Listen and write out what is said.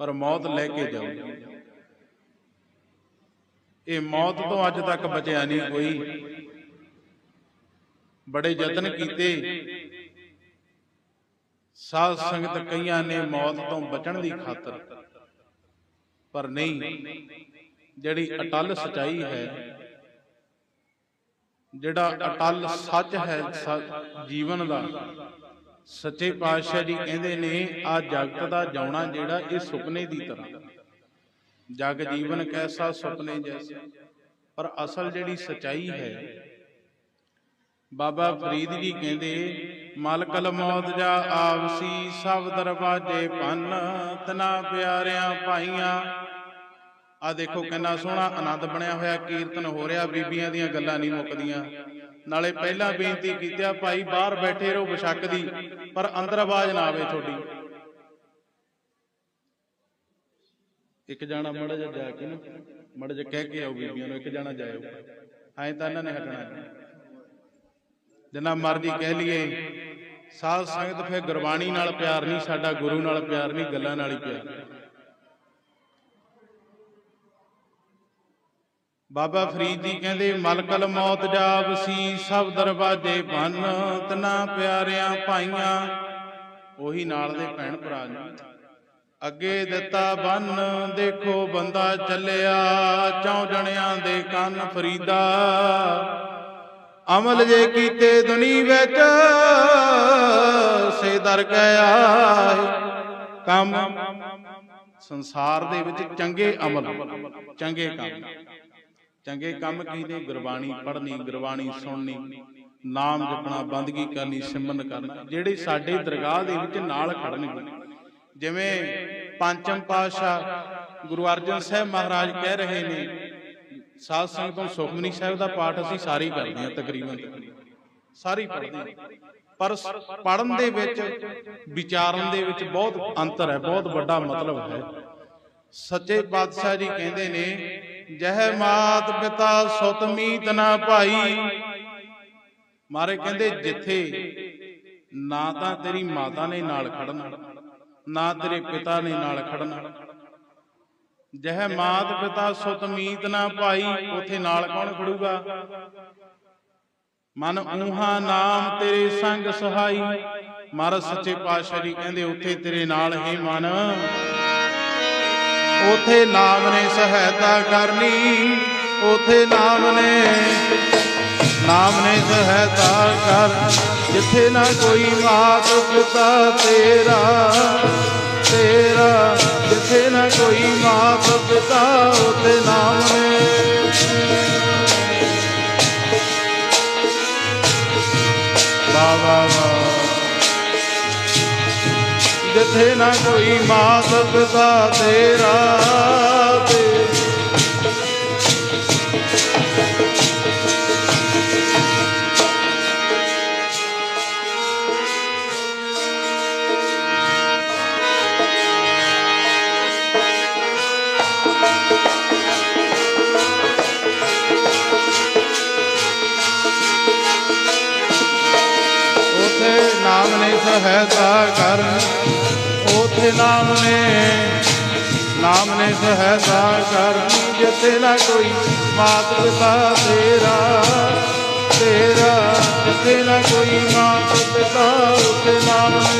ਪਰ ਮੌਤ ਲੈ ਕੇ ਜਾਊਗੀ ਇਹ ਮੌਤ ਤੋਂ ਅੱਜ ਤੱਕ ਬਚਿਆ ਨਹੀਂ ਕੋਈ। ਬੜੇ ਯਤਨ ਕੀਤੇ। ਸਾਧ ਸੰਗਤ ਕਈਆਂ ਨੇ ਮੌਤ ਤੋਂ ਬਚਣ ਦੀ ਖਾਤਰ। ਪਰ ਨਹੀਂ, ਜਿਹੜੀ ਅਟਲ ਸਚਾਈ ਹੈ, ਜਿਹੜਾ ਅਟਲ ਸੱਚ ਹੈ ਜੀਵਨ ਦਾ ਸੱਚੇ ਪਾਤਸ਼ਾਹ ਜੀ ਕਹਿੰਦੇ ਨੇ, ਆ ਜਗਤ ਦਾ ਜਾਉਣਾ ਜਿਹੜਾ, ਇਹ ਸੁਪਨੇ ਦੀ ਤਰ੍ਹਾਂ। ਜਗ ਜੀਵਨ ਕੈਸਾ ਸੁਪਨੇ ਜੈਸਾ। ਪਰ ਅਸਲ ਜਿਹੜੀ ਸਚਾਈ ਹੈ, ਬਾਬਾ ਫਰੀਦ ਜੀ ਕਹਿੰਦੇ ਮਲਕਲ ਮੌਤ ਜਾ ਆਵਸੀ ਸਭ ਦਰਵਾਜੇ ਪੰਨ ਤਨਾ ਪਿਆਰਿਆਂ ਭਾਈਆਂ। ਆ ਦੇਖੋ ਕਿੰਨਾ ਸੋਹਣਾ ਆਨੰਦ ਬਣਿਆ ਹੋਇਆ, ਕੀਰਤਨ ਹੋ ਰਿਹਾ, ਬੀਬੀਆਂ ਦੀਆਂ ਗੱਲਾਂ ਨਹੀਂ ਮੁੱਕਦੀਆਂ। ਨਾਲੇ ਪਹਿਲਾਂ ਬੇਨਤੀ ਕੀਤਿਆ ਭਾਈ ਬਾਹਰ ਬੈਠੇ ਰਹੋ ਬਸ਼ੱਕ ਦੀ, ਪਰ ਅੰਦਰ ਆਵਾਜ਼ ਨਾ ਆਵੇ ਤੁਹਾਡੀ। ਇੱਕ ਜਾਣਾ ਮੜਾ ਜਾ ਜਾ ਕੇ ਨਾ, ਮੜਾ ਜਾ ਕਹਿ ਕੇ ਆਓ ਬੀਬੀਆਂ ਨੂੰ, ਇੱਕ ਜਾਣਾ ਜਾਇਓ। ਐਂ ਤਾਂ ਇਹਨਾਂ ਨੇ ਹਟਣਾ ਜਿੰਨਾ ਮਰਜ਼ੀ ਕਹਿ ਲਈਏ, ਸਾਧ ਸੰਗਤ ਫਿਰ ਗੁਰਬਾਣੀ ਨਾਲ ਪਿਆਰ ਨਹੀਂ, ਸਾਡਾ ਗੁਰੂ ਨਾਲ ਪਿਆਰ ਨਹੀਂ, ਗੱਲਾਂ ਨਾਲ ਹੀ ਪਿਆਰ। ਬਾਬਾ ਫਰੀਦ ਜੀ ਕਹਿੰਦੇ, ਮਲਕਲ ਮੌਤ ਜਾਵਸੀ ਸਭ ਦਰਵਾਜੇ ਬੰਨ, ਤਨਾ ਪਿਆਰਿਆਂ ਭਾਈਆਂ ਉਹੀ ਨਾਲ ਦੇ ਭੈਣ ਭਰਾ ਨੇ। ਅੱਗੇ ਦਿੱਤਾ ਬੰਨ, ਦੇਖੋ ਬੰਦਾ ਚੱਲਿਆ, ਚੌ ਜਣਿਆਂ ਦੇ ਕੰਨ ਫਰੀਦਾ। ਅਮਲ ਜੇ ਕੀਤੇ ਦੁਨੀ ਵਿੱਚ, ਸੇ ਦਰ ਗਿਆ ਕੰਮ ਸੰਸਾਰ ਦੇ ਵਿੱਚ ਚੰਗੇ ਅਮਲ, ਚੰਗੇ ਕੰਮ। ਚੰਗੇ ਕੰਮ ਕੀ ਨੇ ਗੁਰਬਾਣੀ ਪੜ੍ਹਨੀ ਗੁਰਬਾਣੀ ਸੁਣਨੀ ਨਾਮ ਜਪਣਾ ਬੰਦਗੀ ਕਰਨੀ ਸਿਮਰਨ ਕਰਨਾ ਜਿਹੜੇ ਸਾਡੇ ਦਰਗਾਹ ਦੇ ਵਿੱਚ ਨਾਲ ਖੜਨਗੇ ਜਿਵੇਂ ਪੰਚਮ ਪਾਤਸ਼ਾਹ ਗੁਰੂ ਅਰਜਨ ਸਾਹਿਬ ਮਹਾਰਾਜ ਕਹਿ ਰਹੇ ਨੇ ਸਾਧ ਸੰਗਤ ਤੋਂ ਸੁਖਮਨੀ ਸਾਹਿਬ ਦਾ ਪਾਠ ਅਸੀਂ ਸਾਰੇ ਕਰਦੇ ਹਾਂ ਤਕਰੀਬਨ। ਸਾਰੇ ਪੜ੍ਹਦੇ ਹਾਂ। ਪਰ ਪੜਨ ਦੇ ਵਿੱਚ ਵਿਚਾਰਨ ਦੇ ਵਿੱਚ ਬਹੁਤ ਅੰਤਰ ਹੈ ਬਹੁਤ ਵੱਡਾ ਮਤਲਬ ਹੈ। ਸੱਚੇ ਪਾਤਸ਼ਾਹ ਜੀ ਕਹਿੰਦੇ ਨੇ ਜਹ ਮਾਤ ਪਿਤਾ ਸੁਤ ਮੀਤ ਨਾ ਭਾਈ। ਮਾਰੇ ਕਹਿੰਦੇ, ਜਿੱਥੇ ਨਾ ਤਾਂ ਤੇਰੀ ਮਾਤਾ ਨੇ ਨਾਲ ਖੜਨਾ, ਨਾ ਤੇਰੇ ਪਿਤਾ ਨੇ ਨਾਲ ਖੜਨਾ। ਜਹ ਮਾਤ ਪਿਤਾ ਸੁਤ ਮੀਤ ਨਾ ਭਾਈ, ਉਥੇ ਨਾਲ ਕੌਣ ਖੜੂਗਾ? ਮਨ ਊਹਾ ਨਾਮ ਤੇਰੇ ਸੰਗ ਸਹਾਈ। ਮਹਾਰਾਜ ਸੱਚੇ ਪਾਤਸ਼ਾਹ ਜੀ ਕਹਿੰਦੇ, ਉੱਥੇ ਤੇਰੇ ਨਾਲ ਹੀ ਮਨ। ਉਥੇ ਨਾਮ ਨੇ ਸਹਾਇਤਾ ਕਰਨੀ, ਉਥੇ ਨਾਮ ਨੇ ਨਾਮ ਨੇ ਸਹਾਇਤਾ ਕਰ। ਜਿੱਥੇ ਨਾ ਕੋਈ ਮਾਤ ਪਿਤਾ ਤੇਰਾ ਤੇਰਾ। ਜਿੱਥੇ ਨਾ ਕੋਈ ਮਾਤ ਪਿਤਾ, ਉਥੇ ਨਾਮ ਨੇ। ਵਾ ਵਾ ਵਾ ਜਿੱਥੇ ਨਾ ਕੋਈ ਮਾਤ ਪਿਤਾ ਤੇਰਾ। ਸਹਾਇਤਾ ਕਰ। ਉਥੇ ਨਾਮ ਨੇ ਨਾਮ ਨੇ ਸਹਾਇਤਾ ਕਰ। ਜਿੱਥੇ ਨਾ ਕੋਈ ਮਾਤ ਪਿਤਾ ਤੇਰਾ ਤੇਰਾ। ਜਿੱਥੇ ਨਾ ਕੋਈ ਮਾਤ ਪਿਤਾ ਉਥੇ ਨਾਮ ਨੇ।